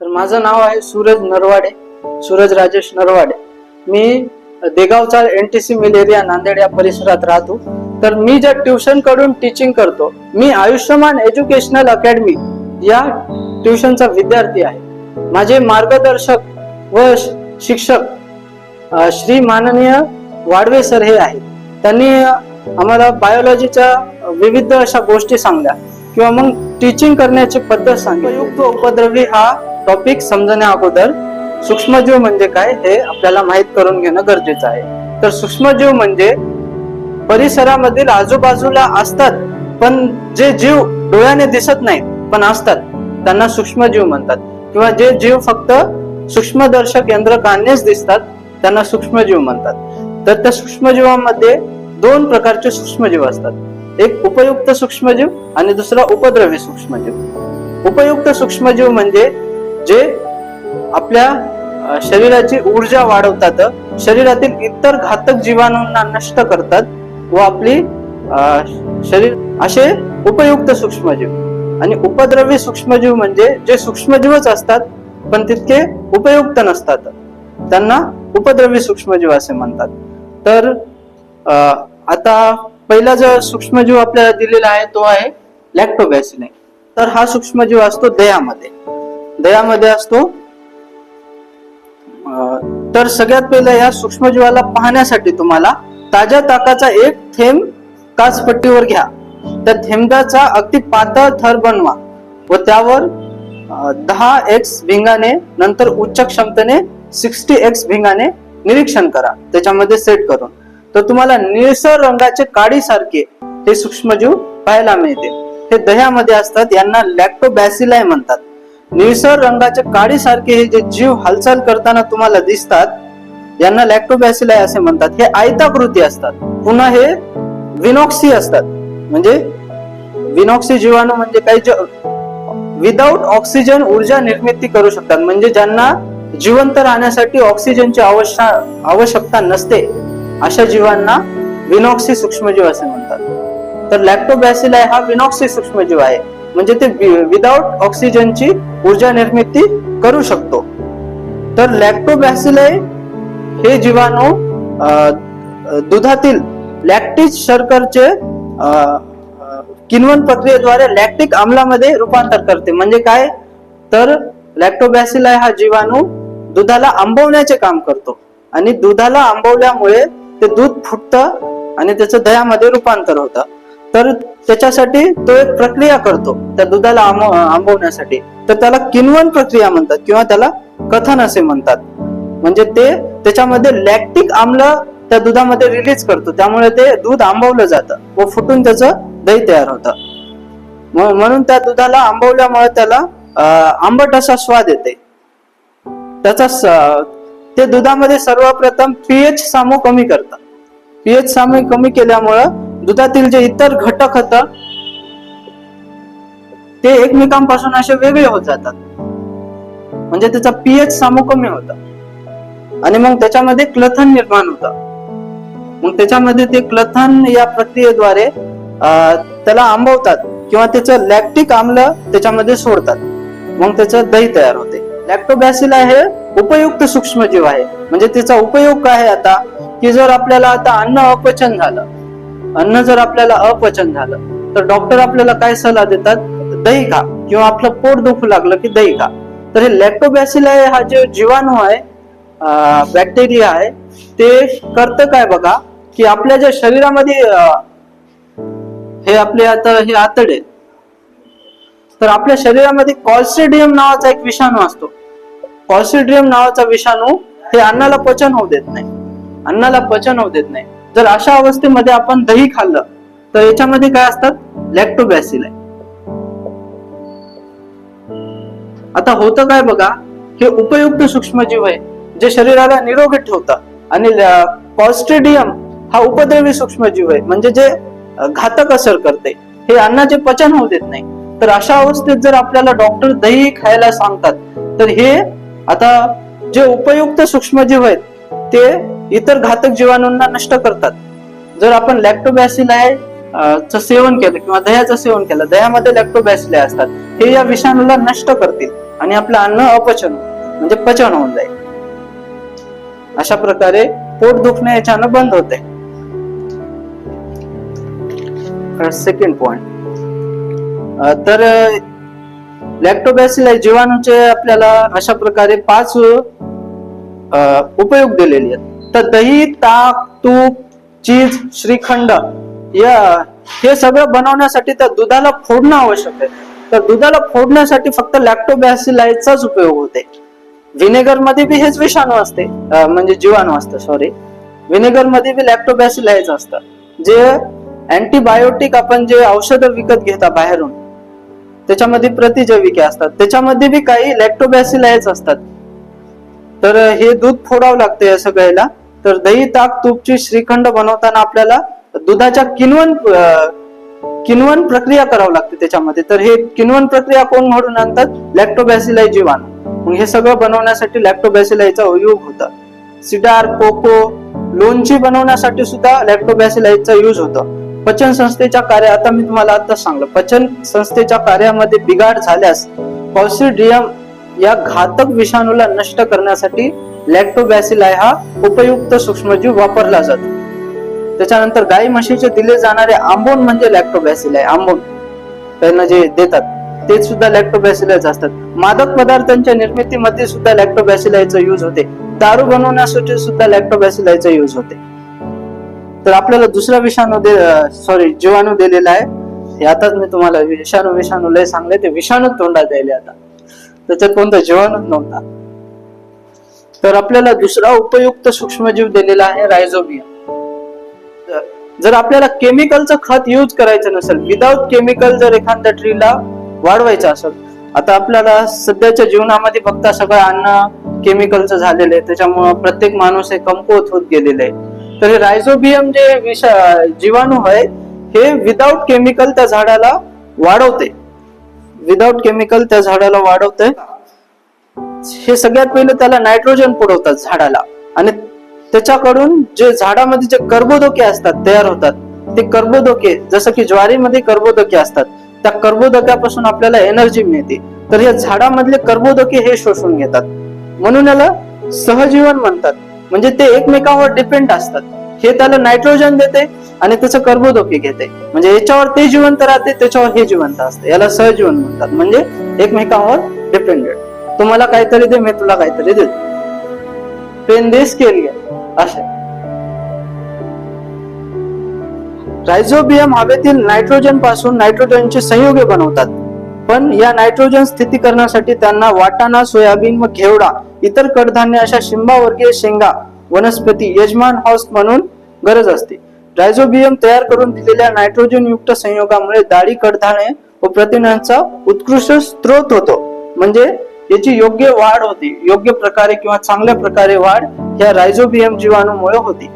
तर माझं नाव आहे सूरज नरवाडे सूरज राजेश नरवाडे. मी देगावचा N T C mill area Nanded या परिसरात राहतो. तर मी ज्या ट्युशनकडून टीचिंग करतो मी आयुष्यमान एज्युकेशनल अकॅडमी या ट्युशनचा विद्यार्थी आहे. माझे मार्गदर्शक व शिक्षक श्री माननीय वाडवे सर हे आहेत. त्यांनी आम्हाला बायोलॉजीच्या विविध अशा गोष्टी सांगल्या किंवा मग टीचिंग करण्याची पद्धत सांगितली. उपद्रवी हा टॉपिक समजण्या अगोदर सूक्ष्मजीव म्हणजे काय हे आपल्याला माहीत करून घेणं गरजेचं आहे. तर सूक्ष्मजीव म्हणजे परिसरामधील आजूबाजूला असतात पण जे जीव डोळ्याने दिसत नाही पण असतात. त्यांना सूक्ष्मजीव म्हणतात. किंवा जे जीव फक्त सूक्ष्मदर्शक यंत्रकानेच दिसतात त्यांना सूक्ष्मजीव म्हणतात. तर त्या सूक्ष्मजीवांमध्ये दोन प्रकारचे सूक्ष्मजीव असतात. एक उपयुक्त सूक्ष्मजीव आणि दुसरा उपद्रवी सूक्ष्मजीव. उपयुक्त सूक्ष्मजीव म्हणजे जे आपल्या शरीराची ऊर्जा वाढवतात शरीरातील इतर घातक जीवाणूंना नष्ट करतात व आपली शरीर असे उपयुक्त सूक्ष्मजीव. आणि उपद्रवी सूक्ष्मजीव म्हणजे जे सूक्ष्मजीवच असतात पण तितके उपयुक्त नसतात. त्यांना उपद्रवी सूक्ष्मजीव असे म्हणतात. तर आता पहिला जो सूक्ष्मजीव आपल्याला दिलेला आहे तो आहे लॅक्टोबॅसिने. तर हा सूक्ष्मजीव असतो दयामध्ये दह्यामध्ये असतो. तर सगळ्यात पहिलं या सूक्ष्मजीवाला पाहण्यासाठी तुम्हाला ताज्या ताकाचा एक थेंब काचपट्टीवर घ्या. त्या थेंबाचा अगदी पातळ थर बनवा व त्यावर दहा एक्स भिंगाने नंतर उच्च क्षमतेने सिक्स्टी एक्स भिंगाने निरीक्षण करा. त्याच्यामध्ये सेट करून. तर तुम्हाला निळसर रंगाचे काडी सारखे हे सूक्ष्मजीव पाहायला मिळते. हे दह्यामध्ये असतात यांना लॅक्टोबॅसिलाय म्हणतात. निळसर रंगाच्या काडीसारखे हे जे जीव हालचाल करताना तुम्हाला दिसतात यांना लॅक्टोबॅसिलाय असे म्हणतात. हे आयताकृती असतात. पुन्हा हे विनॉक्सी असतात. म्हणजे विनॉक्सी जीवाणू म्हणजे काही जे विदाऊट ऑक्सिजन ऊर्जा निर्मिती करू शकतात. म्हणजे ज्यांना जिवंत राहण्यासाठी ऑक्सिजनची आवश्यकता नसते अशा जीवांना विनॉक्सी सूक्ष्मजीव असे म्हणतात. तर लॅक्टोबॅसिलाय हा विनॉक्सी सूक्ष्मजीव आहे. म्हणजे ते विदाउट ऑक्सिजनची ऊर्जा निर्मिती करू शकतो. तर लॅक्टोबॅसिले हे जीवाणू दुधातील लॅक्टिक शर्करचे अ, प्रक्रियेद्वारे लॅक्टिक आम्लामध्ये रूपांतर करते. म्हणजे काय? तर लॅक्टोबॅसिलाय हा जीवाणू दुधाला आंबवण्याचे काम करतो. आणि दुधाला आंबवल्यामुळे ते दूध फुटतं आणि त्याचं दह्यामध्ये रूपांतर होतं. तर त्याच्यासाठी तो एक प्रक्रिया करतो त्या दुधाला आंबवण्यासाठी. तर त्याला किनवन प्रक्रिया म्हणतात किंवा त्याला कथन असे म्हणतात. म्हणजे ते त्याच्यामध्ये लॅक्टिक आम्ल त्या दुधामध्ये रिलीज करतो त्यामुळे ते दूध आंबवलं जातं व फुटून त्याचं दही तयार होतं. म्हणून त्या दुधाला आंबवल्यामुळे त्याला आंबट असा स्वाद येते. त्याचा ते दुधामध्ये सर्वप्रथम पीएच सामू कमी करतात. पीएच सामू कमी केल्यामुळं दुधातील जे इतर घटक होत ते एकमेकांपासून असे वेगळे होत जातात. म्हणजे त्याचा पीएच सामू कमी होता. आणि मग त्याच्यामध्ये क्लथन निर्माण होतं. मग त्याच्यामध्ये ते क्लथन या प्रक्रियेद्वारे त्याला आंबवतात किंवा त्याचं लॅक्टिक आम्ल त्याच्यामध्ये सोडतात. मग त्याचं दही तयार होते. लॅक्टोबॅसिला हे उपयुक्त सूक्ष्मजीव आहे. म्हणजे त्याचा उपयोग काय आहे आता? की जर आपल्याला आता अन्न अपचन झालं अन्न जर आपल्याला अपचन झालं तर डॉक्टर आपल्याला काय सल्ला देतात? दही खा. किंवा आपलं पोट दुखू लागलं की दही खा. तर हे लॅक्टोबॅसिला हा जे जीवाणू आहे बॅक्टेरिया आहे ते करतं काय बघा की आपल्या ज्या शरीरामध्ये हे आपले आता हे आतडे तर आपल्या शरीरामध्ये कॉल्सिडियम नावाचा एक विषाणू असतो. कॉल्सिडियम नावाचा विषाणू हे अन्नाला पचन होऊ देत नाही. अन्नाला पचन होऊ देत नाही. जर अशा अवस्थेमध्ये आपण दही खाल्लं तर याच्यामध्ये काय असतात लॅक्टोबॅसिल आहे. आता होतं काय बघा हे उपयुक्त सूक्ष्मजीव आहे जे शरीराला निरोगी ठेवतात आणि पॉस्टेडियम हा उपद्रवी सूक्ष्मजीव आहे म्हणजे जे घातक असर करते. हे अन्नाचे पचन होऊ देत नाही. तर अशा अवस्थेत जर आपल्याला डॉक्टर दही खायला सांगतात तर हे आता जे उपयुक्त सूक्ष्मजीव आहेत ते इतर घातक जीवाणूंना नष्ट करतात. जर आपण लॅक्टोबॅसिलाय च सेवन केलं किंवा दह्याचं सेवन केलं दह्यामध्ये लॅक्टोबॅसिलाय असतात हे या विषाणूला नष्ट करतील आणि आपलं अन्न अपचन म्हणजे पचन होऊन जाईल. अशा प्रकारे पोट दुखणे याच्यानं बंद होते सेकंड पॉइंट तर लॅक्टोबॅसिलाई जीवाणूचे आपल्याला अशा प्रकारे पाच उपयोग दिलेले आहेत. तर दही ताक तूप चीज श्रीखंड या हे सगळं बनवण्यासाठी त्या दुधाला फोडणं आवश्यक आहे. तर दुधाला फोडण्यासाठी फक्त लॅक्टोबॅसिलायचाच उपयोग होते. व्हिनेगरमध्ये बी हेच विषाणू असते म्हणजे जीवाणू असतं सॉरी व्हिनेगरमध्ये बी लॅक्टोबॅसिलायच असतं. जे अँटीबायोटिक आपण जे औषधं विकत घेता बाहेरून त्याच्यामध्ये प्रतिजैविके असतात. त्याच्यामध्ये बी काही लॅक्टोबॅसिलायच असतात. तर हे दूध फोडावं लागतं या सगळ्याला. तर दही ताक तूपची श्रीखंड बनवताना आपल्याला दुधाच्या किनवण किनवण प्रक्रिया करावी लागते त्याच्यामध्ये. तर हे किनवण प्रक्रिया कोण घडून आणतात? लॅक्टोबॅसिलाय जीवाणू. मग हे सगळं बनवण्यासाठी लॅक्टोबॅसिलायचा उपयोग होता. सिडार कोको लोणची बनवण्यासाठी सुद्धा लॅक्टोबॅसिलाईचा यूज होतो. पचन संस्थेच्या कार्य आता मी तुम्हाला आता सांगलं. पचन संस्थेच्या कार्यामध्ये बिघाड झाल्यास पॉसिडियम या घातक विषाणूला नष्ट करण्यासाठी लॅक्टोबॅसिलाय हा उपयुक्त सूक्ष्मजीव वापरला जातो. त्याच्यानंतर गाई म्हशीचे दिले जाणारे आंबोन म्हणजे लॅक्टोबॅसिलाय आंबोन. त्यांना जे देतात ते सुद्धा लॅक्टोबॅसिलायच असतात. मादक पदार्थांच्या निर्मितीमध्ये सुद्धा लॅक्टोबॅसिलायचा यूज होते. दारू बनवण्यासाठी सुद्धा लॅक्टोबॅसिलायचा यूज होते. तर आपल्याला दुसरा विषाणू दे सॉरी जीवाणू दिलेला आहे. हे आताच मी तुम्हाला विषाणू विषाणू लय सांगले ते विषाणू तोंडात द्यायले आता. त्याच्यात कोणता जीवाणूच नव्हता. तर आपल्याला दुसरा उपयुक्त सूक्ष्मजीव दिलेला आहे रायझोबियम जर आपल्याला केमिकलचं खत यूज करायचं नसेल विदाऊट केमिकल जर एखाद्या ट्रीला वाढवायचं असेल आता आपल्याला सध्याच्या जीवनामध्ये फक्त सगळं अन्न केमिकलचं झालेलं आहे. त्याच्यामुळं प्रत्येक माणूस हे कमकुवत होत गेलेले आहे. तर हे रायझोबियम जे विष जीवाणू आहे हे विदाऊट केमिकल त्या झाडाला वाढवते. विदाउट केमिकल त्या झाडाला वाढवते हे सगळ्यात पहिलं त्याला नायट्रोजन पुरवतात झाडाला. आणि त्याच्याकडून जे झाडामध्ये जे कर्बोदके असतात तयार होतात ते कर्बोदके जसं की ज्वारीमध्ये कर्बोदके असतात त्या कर्बोदक्यापासून आपल्याला एनर्जी मिळते. तर या झाडामधले कर्बोदके हे शोषून घेतात. म्हणून याला सहजीवन म्हणतात. म्हणजे ते एकमेकांवर डिपेंड असतात. हे त्याला नायट्रोजन देते आणि त्याचं कर्बोदके घेते. म्हणजे याच्यावर ते जिवंत राहते त्याच्यावर हे जिवंत असते. याला सहजीवन म्हणतात. म्हणजे एकमेकांवर डिपेंडेड तुम्हाला काहीतरी दे मी तुला काहीतरी देतो. पेन दे स्केल घे असे रायझोबियम हवेतील नायट्रोजनपासून नायट्रोजनचे संयोगे बनवतात. पण या नायट्रोजन स्थितीकरणासाठी त्यांना वाटाणा सोयाबीन व घेवडा इतर कडधान्य अशा शिंबावर्गीय शेंगा वनस्पती यजमान हॉस्ट म्हणून गरज असते. रायझोबियम तयार करून दिलेल्या नायट्रोजन युक्त संयोगामुळे डाळी कडधाणे व प्रथिनांचा उत्कृष्ट स्रोत होतो. म्हणजे याची योग्य वाढ होते. योग्य प्रकारे किंवा चांगल्या प्रकारे वाढ या रायझोबियम जीवाणूमुळे होती.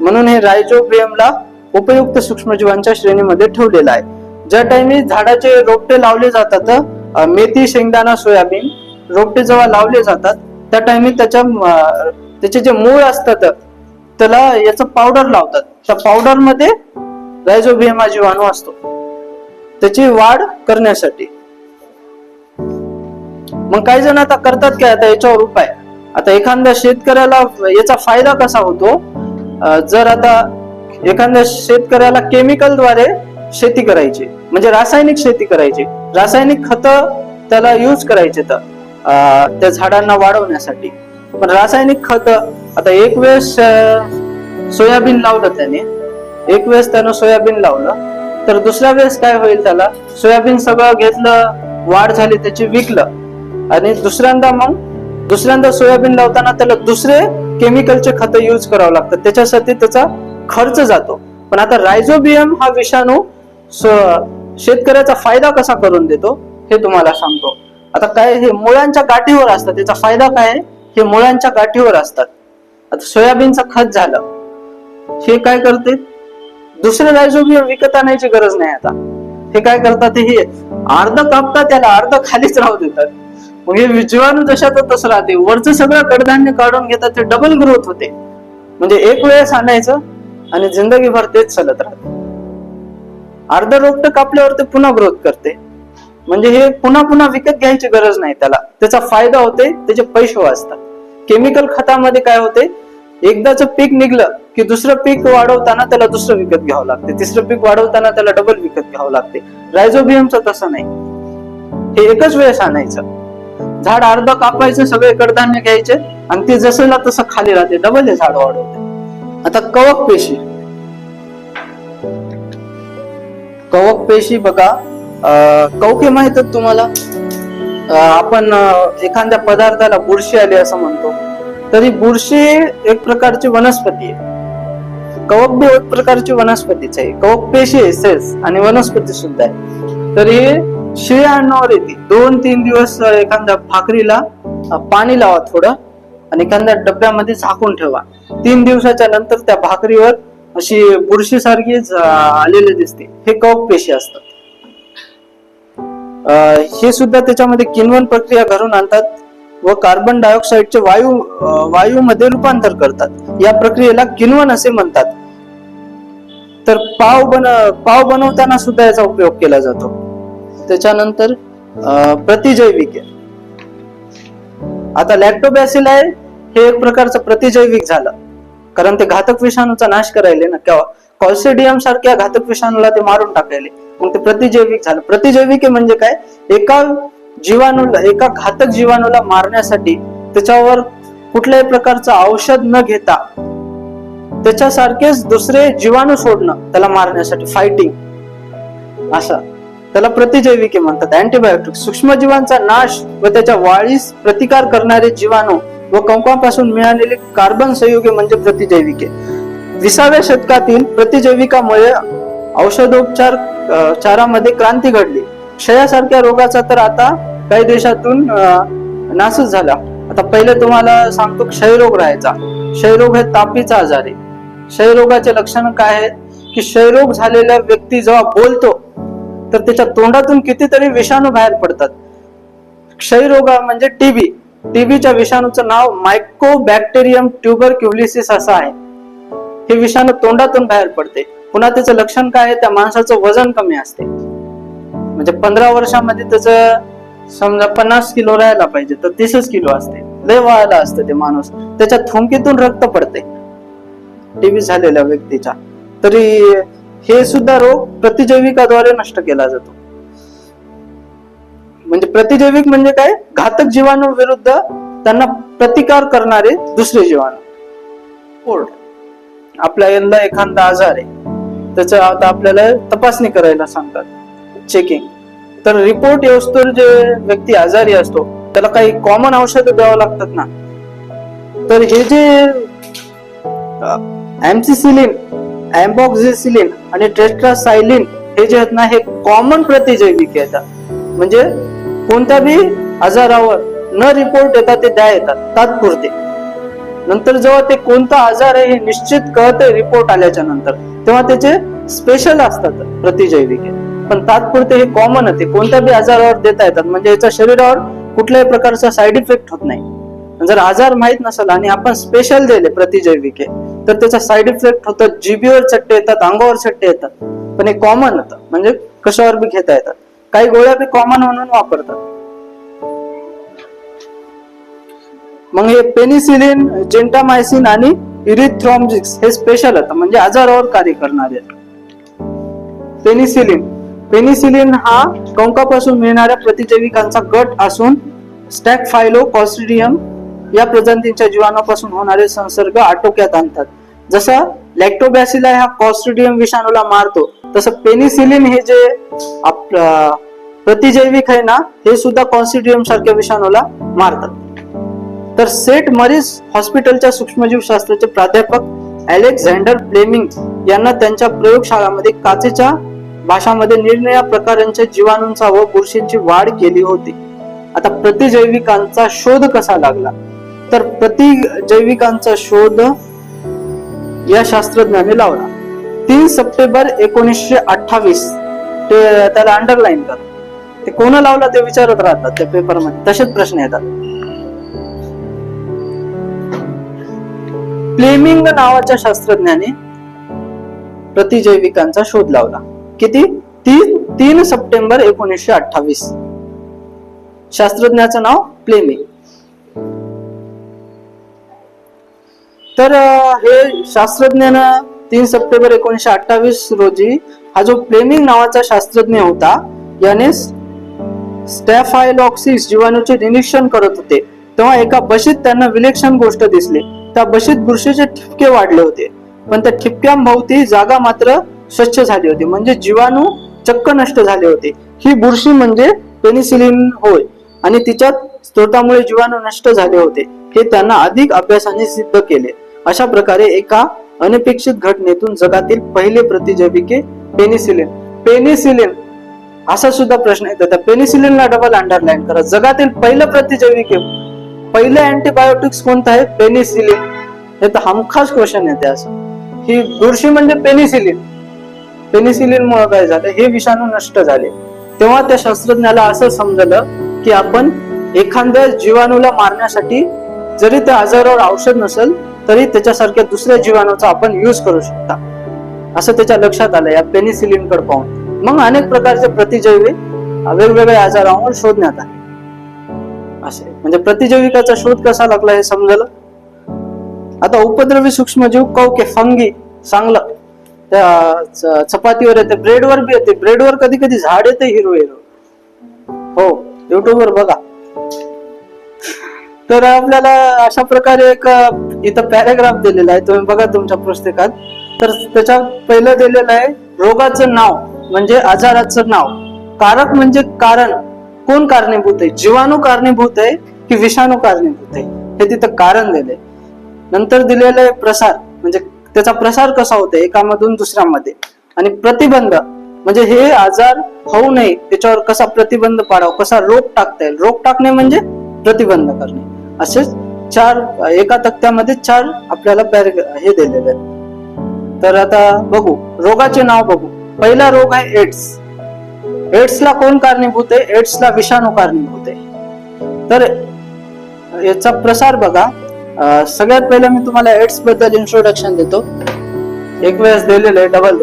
म्हणून हे रायझोबियमला उपयुक्त सूक्ष्मजीवांच्या श्रेणीमध्ये ठेवलेलं आहे. ज्या टाइमी झाडाचे रोपटे लावले जातात मेथी शेंगदाणा सोयाबीन रोपटे जेव्हा लावले जातात त्या टाइमी त्याच्या त्याचे जे मूळ असतात त्याला याचं पावडर लावतात. त्या पावडरमध्ये रायझोबियम जीवाणू असतो. त्याची वाढ करण्यासाठी. मग काही जण आता करतात काय आता याच्यावर उपाय. आता एखाद्या शेतकऱ्याला याचा फायदा कसा होतो? जर आता एखाद्या शेतकऱ्याला केमिकलद्वारे शेती करायची म्हणजे रासायनिक शेती करायची. रासायनिक खत त्याला यूज करायचे तर अं, त्या झाडांना वाढवण्यासाठी. पण रासायनिक खत आता एक वेळेस सोयाबीन लावलं त्याने एक वेळेस त्यानं सोयाबीन लावलं तर दुसऱ्या वेळेस काय होईल त्याला? सोयाबीन सगळं घेतलं वाढ झाली त्याची विकलं. आणि दुसऱ्यांदा मग दुसऱ्यांदा सोयाबीन लावताना त्याला दुसरे केमिकलचे खत यूज करावं लागतात त्याच्यासाठी त्याचा खर्च जातो. पण आता रायझोबियम हा विषाणू शेतकऱ्याचा फायदा कसा करून देतो हे तुम्हाला सांगतो. आता काय हे मुळांच्या गाठीवर असतं त्याचा फायदा काय आहे? हे मुळांच्या गाठीवर असतात. आता सोयाबीनचं खत झालं. हे काय करते? दुसरे रायझोबियम विकत आणायची गरज नाही आता. हे काय करतात? हे अर्ध कापतात त्याला अर्ध खालीच राहू देतात. मग हे जीवाणू जशाच तसं राहते. वरचं सगळं कडधान्य काढून घेतात ते डबल ग्रोथ होते. म्हणजे एक वेळेस आणायचं आणि जिंदगीभर तेच चालत राहते. अर्ध रोपट कापल्यावर ते पुन्हा ग्रोथ करते. म्हणजे हे पुन्हा पुन्हा विकत घ्यायची गरज नाही त्याला. त्याचा फायदा होते त्याचे पैसे वाचतात. केमिकल खतामध्ये काय होते? एकदाच पीक निघलं की दुसरं पीक वाढवताना त्याला दुसरं विकत घ्यावं लागते. तिसरं पीक वाढवताना त्याला डबल विकत घ्यावं लागते. रायझोबियमचं तसं नाही. हे एकच वेळेस आणायचं. झाड अर्ध कापायचं सगळे कडधान्य घ्यायचे आणि ते जसंला तसं खाली राहते. डबल हे झाड वाढवते. आता कवक पेशी. कवक पेशी बघा कवके माहीत तुम्हाला? आपण एखाद्या पदार्थाला बुरशी आली असं म्हणतो. तरी बुरशी एक प्रकारची वनस्पती आहे. कवक बी एक प्रकारची वनस्पतीच आहे. कवक पेशी आहे सेल्स आणि वनस्पती सुद्धा आहे. तर हे शिळ्या अन्नावर येते. दोन तीन दिवस एखाद्या भाकरीला पाणी लावा थोडं आणि एखाद्या डब्यामध्ये झाकून ठेवा. तीन दिवसाच्या नंतर त्या भाकरीवर अशी बुरशी सारखी आलेली दिसते. हे कवक पेशी असतात. हे सुद्धा त्याच्यामध्ये किनवन प्रक्रिया घडून आणतात व कार्बन डायऑक्साईडचे वायू वायूमध्ये रूपांतर करतात. या प्रक्रियेला किनवन असे म्हणतात. तर पाव बन पाव बनवताना सुद्धा याचा उपयोग केला जातो. त्याच्यानंतर अं, आता लॅक्टोबॅसिल आहे हे एक प्रकारचं प्रतिजैविक झालं. कारण ते घातक विषाणूचा नाश करायले ना किंवा कॉल्सिडियम सारख्या घातक विषाणूला ते मारून टाकायले. मग ते प्रतिजैविक झालं. प्रतिजैविक म्हणजे काय? एका जीवाणूला एका घातक जीवाणूला मारण्यासाठी त्याच्यावर कुठल्याही प्रकारचं औषध न घेता त्याच्यासारखेच दुसरे जीवाणू सोडणं त्याला मारण्यासाठी फायटिंग असं. त्याला प्रतिजैविके म्हणतात. अँटीबायोटिक सूक्ष्मजीवांचा नाश व त्याच्या वाळीस प्रतिकार करणारे जीवाणू व कंकापासून मिळालेले कार्बन संयुगे म्हणजे प्रतिजैविके विसाव्या शतकातील प्रतिजैविकामुळे औषधोपचार चारामध्ये क्रांती घडली. क्षयासारख्या रोगाचा तर आता काही देशातून नासच झाला. आता पहिले तुम्हाला सांगतो क्षयरोग राहायचा. क्षयरोग हे तापीचा आजार आहे. क्षयरोगाचे लक्षण काय आहेत? की क्षयरोग झालेल्या व्यक्ती जेव्हा बोलतो तर त्याच्या तोंडातून कितीतरी विषाणू बाहेर पडतात. क्षयरोग म्हणजे टीबी टीबीच्या विषाणूचं नाव मायकोबॅक्टेरियम ट्युबरक्युलिसिस असं आहे. हे विषाणू तोंडातून बाहेर पडते. पुन्हा त्याचं लक्षण काय त्या माणसाचं वजन कमी असते. म्हणजे पंधरा वर्षामध्ये त्याचं समजा पन्नास किलो राहायला पाहिजे तर तीसच किलो असते. लय व्हायला असतं ते माणूस. त्याच्या थुंकीतून रक्त पडते टीबी झालेल्या व्यक्तीच्या. तरी हे सुद्धा रोग प्रतिजैविकाद्वारे नष्ट केला जातो. म्हणजे प्रतिजैविक म्हणजे काय? घातक जीवाणू विरुद्ध त्यांना प्रतिकार करणारे दुसरे जीवाणू. पोर्ट आपल्या यंदा एखादा आजार आहे. त्याचं आता आपल्याला तपासणी करायला सांगतात. चेकिंग तर रिपोर्ट येऊस्तोवर जे व्यक्ती आजारी असतो त्याला काही कॉमन औषधं द्यावं लागतात ना. तर हे जे एमसीसिलिन एम्बॉक्झिसिलिन आणि टेस्ट्रासायलिन हे जे आहेत ना हे कॉमन प्रतिजैविक येतात म्हणजे कोणत्या बी आजारावर न रिपोर्ट येतात ते द्या येतात तात्पुरते. नंतर जेव्हा ते कोणता आजार आहे हे निश्चित कळते रिपोर्ट आल्याच्यानंतर. तेव्हा त्याचे स्पेशल असतात प्रतिजैविके. पण तात्पुरते हे कॉमन होते कोणत्या बी आजारावर देता येतात. म्हणजे याच्या शरीरावर कुठल्याही प्रकारचा साईड इफेक्ट होत नाही. जर आजार माहीत नसेल आणि आपण स्पेशल दिले प्रतिजैविके तर त्याचा साईड इफेक्ट होतात जीबीवर चट्टे येतात अंगावर चट्टे येतात. पण हे कॉमन होतं. म्हणजे कशावर बी घेता येतात. काही गोळ्या बी कॉमन म्हणून वापरतात. मग हे पेनिसिलिन जेंटामायसिन आणि इरिथ्रॉम्जिक्स हे स्पेशल आहेत. म्हणजे आजारावर कार्य करणारे पेनिसिलिन पेनिसिलिन हा कंकापासून मिळणाऱ्या प्रतिजैविकांचा गट असून स्टॅक फायलो कॉस्ट्रिडियम या प्रजातींच्या जीवाणूपासून होणारे संसर्ग आटोक्यात आणतात. जसं लॅक्टोबॅसिला हा कॉस्ट्रिडियम विषाणूला मारतो तसं पेनिसिलिन हे जे आप प्रतिजैविक आहे ना हे सुद्धा कॉन्स्टिडियम सारख्या विषाणूला मारतात. तर सेट मरीज हॉस्पिटलच्या सूक्ष्मजीवशास्त्राचे प्राध्यापक अलेक्झांडर प्लेमिंग यांना त्यांच्या प्रयोगशाळामध्ये काचेच्या भाषामध्ये निरनिळ्या प्रकारांच्या जीवाणूंचा व बुरशींची वाढ केली होती. आता प्रतिजैविकांचा शोध कसा लागला? तर प्रतिजैविकांचा शोध या शास्त्रज्ञाने लावला. तीन सप्टेंबर एकोणीसशे अठ्ठावीस. ते त्याला अंडरलाईन कर. ते कोण लावला ते विचारत राहतात त्या पेपरमध्ये तसेच प्रश्न येतात. फ्लेमिंग नावाच्या शास्त्रज्ञाने प्रतिजैविकांचा शोध लावला. किती? तीन तीन सप्टेंबर एकोणीसशे अठ्ठावीस. शास्त्रज्ञाचं नाव प्लेमिंग तर हे शास्त्रज्ञानं तीन सप्टेंबर एकोणीसशे अठ्ठावीस रोजी हा जो प्लेमिंग नावाचा शास्त्रज्ञ होता याने स्टॅफायलॉक्सिस जीवाणूचे निरीक्षण करत होते. तेव्हा एका बशीत त्यांना विलक्षण गोष्ट दिसली. त्या बशीत बुरशीचे ठिपके वाढले होते. पण त्या ठिपक्यांभोवती जागा मात्र स्वच्छ झाली होती. म्हणजे जीवाणू चक्क नष्ट झाले होते. ही बुरशी म्हणजे पेनिसिलिन होय. आणि तिच्यात स्त्रोतामुळे जीवाणू नष्ट झाले होते. हे त्यांना अधिक अभ्यासाने सिद्ध केले. अशा प्रकारे एका अनपेक्षित घटनेतून जगातील पहिले प्रतिजैविके पेनिसिलिन. पेनिसिलिन असा सुद्धा प्रश्न येतो. त्या पेनिसिलिनला डबल अंडरलाईन करा. जगातील पहिलं प्रतिजैविके पहिलं अँटीबायोटिक्स कोणतं आहे? पेनिसिलिन हे तर हमखास क्वेश्चन येते असं. ही बुरशी म्हणजे पेनिसिलिन पेनिसिलिन मुळे काय झालं? हे विषाणू नष्ट झाले. तेव्हा त्या शास्त्रज्ञाला असं समजलं की आपण एखाद्या जीवाणूला मारण्यासाठी जरी त्या आजारावर औषध नसेल तरी त्याच्यासारख्या दुसऱ्या जीवाणूचा आपण यूज करू शकता. असं त्याच्या लक्षात आलं या पेनिसिलिनकडे पाहून. मग अनेक प्रकारचे प्रतिजैविक वेगवेगळ्या आजारांवर शोधण्यात आले. असे. म्हणजे प्रतिजैविकाचा शोध कसा लागला हे समजलं? आता उपद्रवी सूक्ष्मजीव कवके फंगी चांगलं त्या चपातीवर येते ब्रेडवर बी येते. ब्रेडवर कधी कधी झाड येते हिरो हिरो. हो युट्यूबवर बघा. तर आपल्याला अशा प्रकारे एक इथं पॅराग्राफ दिलेला आहे. तुम्ही बघा तुमच्या पुस्तकात. तर त्याच्या पहिलं दिलेलं आहे रोगाचं नाव म्हणजे आजाराचं नाव. कारक म्हणजे कारण. कोण कारणीभूत आहे? जीवाणू कारणीभूत आहे. की विषाणू कारणीभूत आहे हे तिथं कारण दिले नंतर दिलेले प्रसार. म्हणजे त्याचा प्रसार कसा होतो एकामधून दुसऱ्यामध्ये. आणि प्रतिबंध. म्हणजे हे आजार होऊ नये त्याच्यावर कसा प्रतिबंध पाडावा कसा रोग टाकता येईल? रोग टाकणे म्हणजे प्रतिबंध करणे. असेच चार एका तक्त्यामध्ये चार आपल्याला हे दिलेले आहेत तर आता बघू. रोगाचे नाव बघू. पहिला रोग आहे एड्स. एड्सला कोण कारणीभूत आहे? एड्सला विषाणू कारणीभूत आहे. तर याचा प्रसार बघा. सगळ्यात पहिलं मी तुम्हाला एड्सबद्दल इंट्रोडक्शन देतो. एक वेळेस दिलेलं आहे डबल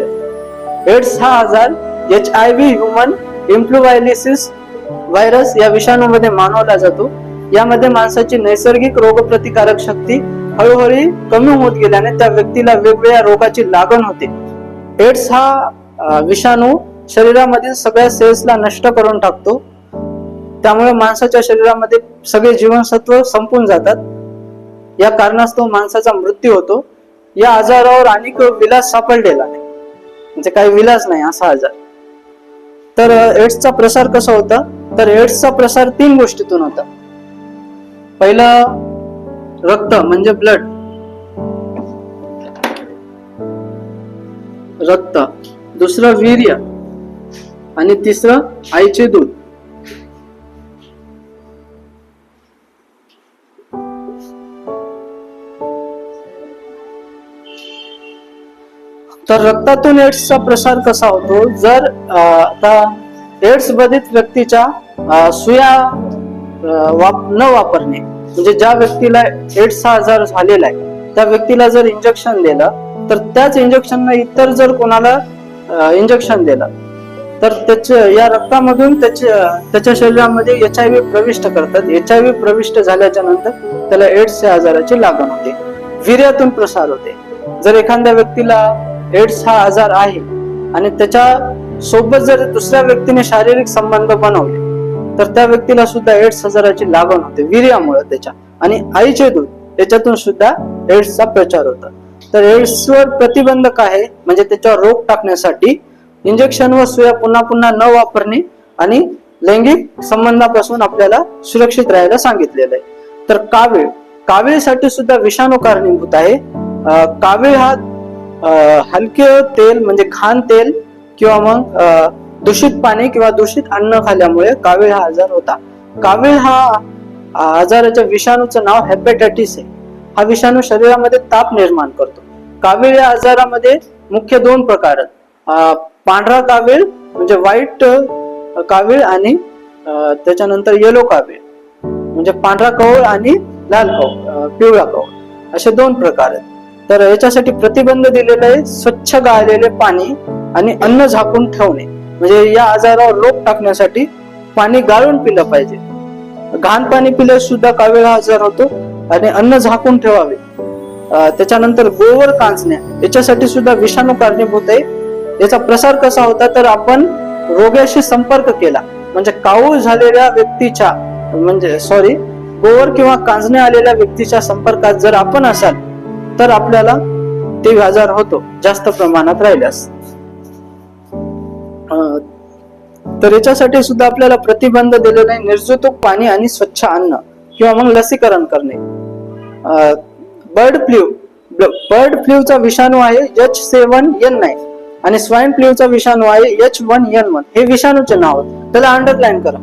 एड्स हा आजार एच आय व्ही ह्युमन इन्फ्लुवायलिसिस व्हायरस या विषाणूमध्ये मानवला जातो. यामध्ये माणसाची नैसर्गिक रोगप्रतिकारक शक्ती हळूहळू कमी होत गेल्याने त्या व्यक्तीला वेगवेगळ्या रोगाची लागण होते. एड्स हा विषाणू शरीरामधील सगळ्या सेल्सला नष्ट करून टाकतो. त्यामुळे माणसाच्या शरीरामध्ये सगळे जीवनसत्व संपून जातात. या कारणास्तव माणसाचा मृत्यू होतो. या आजारावर अनेक विलास सापडलेला नाही म्हणजे काही विलास नाही असा आजार. तर एड्सचा प्रसार कसा होता? तर एड्सचा प्रसार तीन गोष्टीतून होता. पहिलं रक्त म्हणजे ब्लड रक्त. दुसरं वीर्य. आणि तिसरं आईचे दूध. तर रक्तातून एड्सचा प्रसार कसा होतो? जर आता एड्स बाधित व्यक्तीच्या सुया वाप न वापरणे म्हणजे ज्या व्यक्तीला एड्स हा आजार झालेला आहे त्या व्यक्तीला जर इंजेक्शन दिलं तर त्याच इंजेक्शन इतर जर कोणाला इंजेक्शन दिलं तर त्याच्या या रक्तामधून त्याच्या त्याच्या शरीरामध्ये एच आय व्ही प्रविष्ट करतात. एच आय व्ही प्रविष्ट झाल्याच्यानंतर त्याला एड्स या आजाराची लागण होते. वीर्यातून प्रसार होते. जर एखाद्या व्यक्तीला एड्स हा आजार आहे. आणि त्याच्या सोबत जर दुसऱ्या व्यक्तीने शारीरिक संबंध बनवले तर त्या व्यक्तीला सुद्धा एड्स आजाराची लागण होते वीर्यामुळे त्याच्या. आणि आईचे दूध याच्यातून सुद्धा एड्सचा प्रचार होता. तर एड्सवर प्रतिबंधक आहे? म्हणजे त्याच्यावर रोग टाकण्यासाठी इंजेक्शन व सुया पुन्हा पुन्हा न वापरणे आणि लैंगिक संबंधापासून आपल्याला सुरक्षित राहायला सांगितलेलं आहे. तर कावीळ कावीळसाठी सुद्धा विषाणू कारणीभूत आहे. कावीळ हा हलकं तेल म्हणजे खान तेल किंवा मग दूषित पाणी किंवा दूषित अन्न खाल्ल्यामुळे कावीळ हा आजार होता. कावीळ हा आजाराच्या विषाणूचं नाव हेपेटायटिस आहे. हा विषाणू शरीरामध्ये ताप निर्माण करतो. कावीळ या आजारामध्ये मुख्य दोन प्रकार आहेत. पांढरा कावीळ म्हणजे व्हाईट कावीळ आणि त्याच्यानंतर येलो कावीळ. म्हणजे पांढरा कवळ आणि लाल कवळ पिवळा कवळ. असे दोन प्रकार आहेत. तर याच्यासाठी प्रतिबंध दिलेला आहे स्वच्छ गाळलेले पाणी आणि अन्न झाकून ठेवणे. म्हणजे या आजारावर रोग टाकण्यासाठी पाणी गाळून पिलं पाहिजे. घाण पाणी पिल्यास सुद्धा कावेळा आजार होतो आणि अन्न झाकून ठेवावे. त्याच्यानंतर गोवर कांचण्या याच्यासाठी सुद्धा विषाणू कारणीभूत आहे. याचा प्रसार कसा होता तर आपण रोग्याशी संपर्क केला. म्हणजे काऊळ झालेल्या व्यक्तीच्या म्हणजे सॉरी गोवर किंवा कांजण्या आलेल्या व्यक्तीच्या संपर्कात जर आपण असाल तर आपल्याला ते आजार होतो जास्त प्रमाणात राहिल्यास. तर याच्यासाठी सुद्धा आपल्याला प्रतिबंध दिलेला आहे निर्जूतूक पाणी आणि स्वच्छ अन्न किंवा मग लसीकरण करणे. बर्ड फ्ल्यू बर्ड फ्ल्यूचा विषाणू आहे एच सेवन एन नाईन आणि स्वाईन फ्ल्यूचा विषाणू आहे एच वन एन वन. हे विषाणूचे नाव आहेत. त्याला अंडरलाईन करा.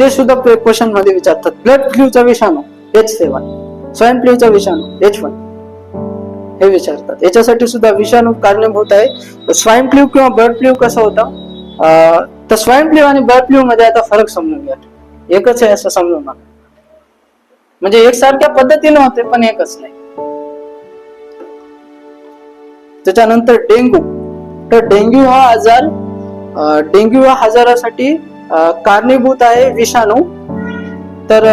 ते सुद्धा क्वेश्चनमध्ये विचारतात. ब्लड फ्ल्यूचा विषाणू एच सेवन. स्वाईन फ्ल्यूचा विषाणू एच वन. हे विचारतात. याच्यासाठी सुद्धा विषाणू कारणीभूत आहे. स्वाईन फ्ल्यू किंवा बर्ड फ्ल्यू कसा होता? तर स्वाईन फ्ल्यू आणि बर्ड फ्ल्यू मध्ये आता फरक समजून घ्या. एकच आहे असं समजून नका म्हणजे एकसारख्या पद्धतीने होते पण एकच नाही. त्याच्यानंतर डेंग्यू तर डेंग्यू हा आजार डेंग्यू हा आजारासाठी कारणीभूत आहे विषाणू. तर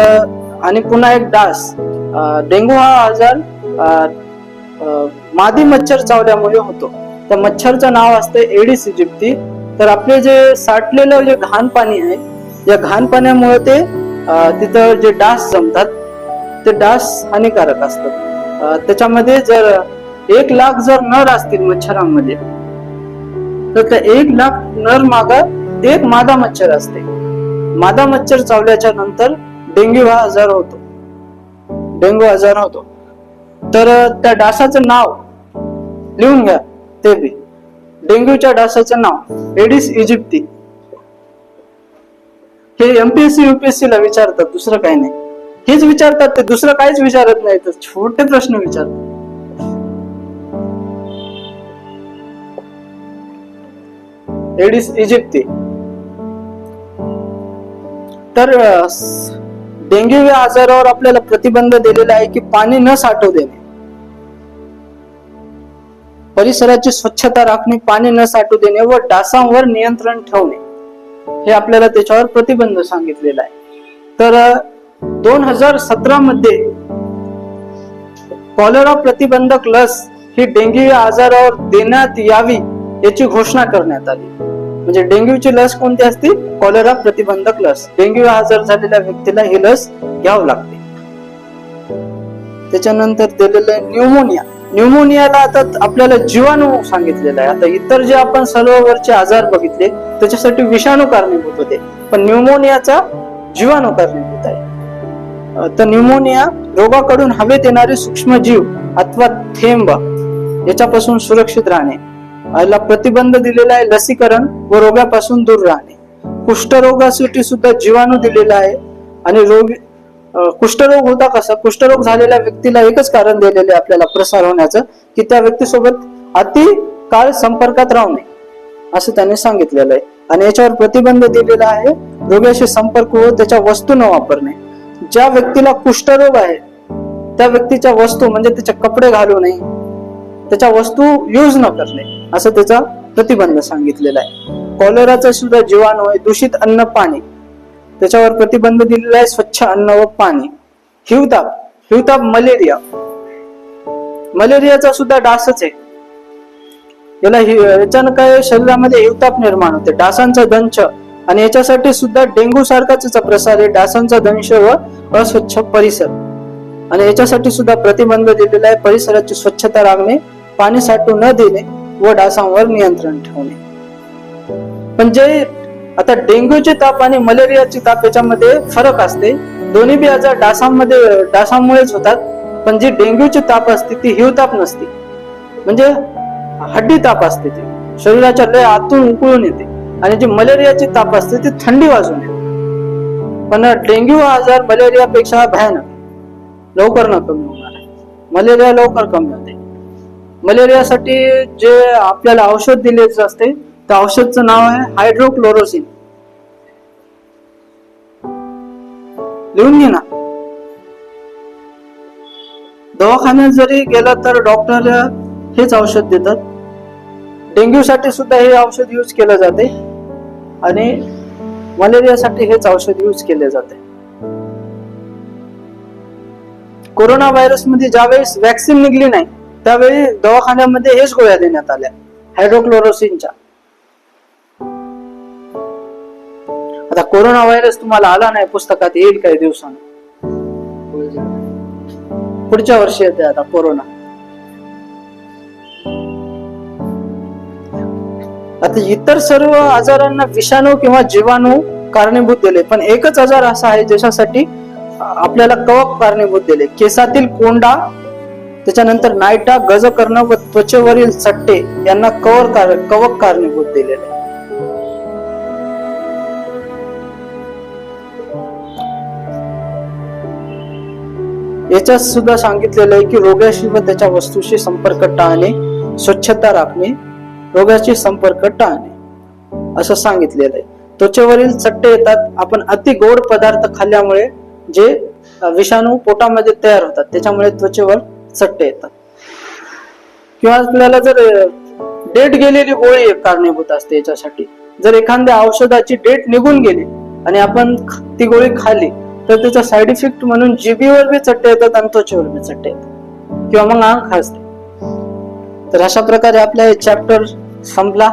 आणि पुन्हा एक डास. डेंग्यू हा आजार मादी मच्छर चावल्यामुळे होतो. त्या मच्छरचं नाव असतं एडिस इजिप्ती. तर आपले जे साठलेलं जे घाण पाणी आहे या घाण पाण्यामुळे ते तिथं जे डास जमतात ते डास हानिकारक असतात. त्याच्यामध्ये जर एक लाख जर नर असतील मच्छरांमध्ये तर त्या एक लाख नर माग एक मादा मच्छर असते. मादा मच्छर चावल्याच्या नंतर डेंग्यू हा आजार होतो. डेंग्यू आजार होतो. तर त्या डासाचं नाव लिहून घ्या ते बी. डेंग्यूच्या डासाचं नाव एडिस इजिप्ती. हे एमपीएससी युपीएससी ला विचारतात दुसरं काही नाही. हेच विचारतात ते दुसरं काहीच विचारत नाही तर छोटे प्रश्न विचारतात. Aedes aegypti. तर डेंग्यू या आजारावर आपल्याला प्रतिबंध दिलेला आहे की पाणी न साठवू देणे. परिसराची स्वच्छता राखणे पाणी न साठू देणे व डासांवर नियंत्रण ठेवणे हे आपल्याला त्याच्यावर प्रतिबंध सांगितलेला आहे. तर दोन हजार सतरा मध्ये कॉलरा प्रतिबंधक लस ही डेंग्यू या आजारावर देण्यात यावी याची घोषणा करण्यात आली. म्हणजे डेंग्यूची लस कोणती असते? कॉलरा प्रतिबंधक लस. डेंग्यू आजार झालेल्या व्यक्तीला ही लस घ्यावी लागते. त्याच्यानंतर दिलेलं आहे न्यूमोनिया न्यूमोनियाला आता आपल्याला जीवाणू सांगितलेला आहे. आता इतर जे आपण सर्ववरचे आजार बघितले त्याच्यासाठी विषाणू कारणीभूत होते. पण न्यूमोनियाचा जीवाणू कारणीभूत आहे. तर न्यूमोनिया रोगाकडून हवेत येणारे सूक्ष्मजीव अथवा थेंब याच्यापासून सुरक्षित राहणे. ला प्रतिबंध दिलेला आहे लसीकरण व रोगापासून दूर राहणे. कुष्ठरोगासाठी सुद्धा जीवाणू दिलेला आहे. आणि रोग कुष्ठरोग होता कसा? कुष्ठरोग झालेल्या व्यक्तीला एकच कारण दिलेले आहे आपल्याला प्रसार होण्याचं की त्या व्यक्तीसोबत अति काळ संपर्कात राहू नये असं त्यांनी सांगितलेलं आहे. आणि याच्यावर प्रतिबंध दिलेला आहे रोग्याशी संपर्क होत त्याच्या वस्तू न वापरणे. ज्या व्यक्तीला कुष्ठरोग आहे त्या व्यक्तीच्या वस्तू म्हणजे त्याचे कपडे घालू नये त्याच्या वस्तू यूज न करणे. असं त्याचा प्रतिबंध सांगितलेला आहे. कॉलेराचा सुद्धा जीवाणू आहे दूषित अन्न पाणी. त्याच्यावर प्रतिबंध दिलेला आहे स्वच्छ अन्न व पाणी. हिवताप हिवताप मलेरिया. मलेरियाचा सुद्धा डासच आहे. याला याच्यानं काय शरीरामध्ये हिवताप निर्माण होते. डासांचा दंश आणि याच्यासाठी सुद्धा डेंग्यू सारखाच प्रसार आहे. डासांचा दंश व अस्वच्छ परिसर. आणि याच्यासाठी सुद्धा प्रतिबंध दिलेला आहे. परिसराची स्वच्छता राखणे पाणी साठू न देणे. व डासांवर नियंत्रण ठेवणे. पण जे आता डेंग्यूचे ताप आणि मलेरियाचे ताप याच्यामध्ये फरक असते. दोन्ही बी आजार डासांमध्ये डासांमुळेच होतात. पण जी डेंग्यूची ताप असते ती हिवताप नसते. म्हणजे हड्डी ताप असते ती. शरीराच्या लय आतून उकळून येते. आणि जी मलेरियाची ताप असते ती थंडी वाजून येते. पण डेंग्यू हा आजार मलेरियापेक्षा भयानक. लवकर न कमी होणार आहे. मलेरिया लवकर कमी होते. मलेरियासाठी जे आपल्याला औषध दिले असते त्या औषधचं नाव आहे हायड्रोक्लोरोसिन लिहून घे ना. दवाखान्यात जरी गेला तर डॉक्टर हेच औषध देतात. डेंग्यू साठी सुद्धा हे औषध यूज केलं जाते. आणि मलेरियासाठी हेच औषध यूज केले जाते. कोरोना व्हायरसमध्ये ज्यावेळेस व्हॅक्सिन निघली नाही त्यावेळी दवाखान्यामध्ये हेच गोळ्या देण्यात आल्या. हायड्रोक्लोरोसिनच्या आता कोरोना व्हायरस तुम्हाला आला नाही पुस्तकात येईल काही दिवसांनी. पुढच्या वर्षी येते आता कोरोना. आता इतर सर्व आजारांना विषाणू किंवा जीवाणू कारणीभूत दिले पण एकच आजार असा आहे ज्याच्यासाठी आपल्याला कवक कारणीभूत दिले. केसातील कोंडा त्याच्यानंतर नायटा गज करणं व त्वचेवरील चट्टे यांना कवर कार कवक कारणीभूत दिलेले. याच्यात सुद्धा सांगितलेलं आहे की रोगाशी व त्याच्या वस्तूशी संपर्क टाळणे स्वच्छता राखणे रोगाशी संपर्क टाळणे. असं सांगितलेलं आहे. त्वचेवरील चट्टे येतात. आपण अति गोड पदार्थ खाल्ल्यामुळे जे विषाणू पोटामध्ये तयार होतात त्याच्यामुळे त्वचेवर चट्टे येतात. किंवा आपल्याला जर डेट गेलेली गोळी एक कारणीभूत असते याच्यासाठी. जर एखाद्या औषधाची डेट निघून गेली आणि आपण ती गोळी खाली तर त्याचा साईड इफेक्ट म्हणून जीबीवर बी चट्टे येतात आणि त्वचेवर बी चट्टे येतात. किंवा मग अंग खासते तर अशा प्रकारे आपला चॅप्टर संपला.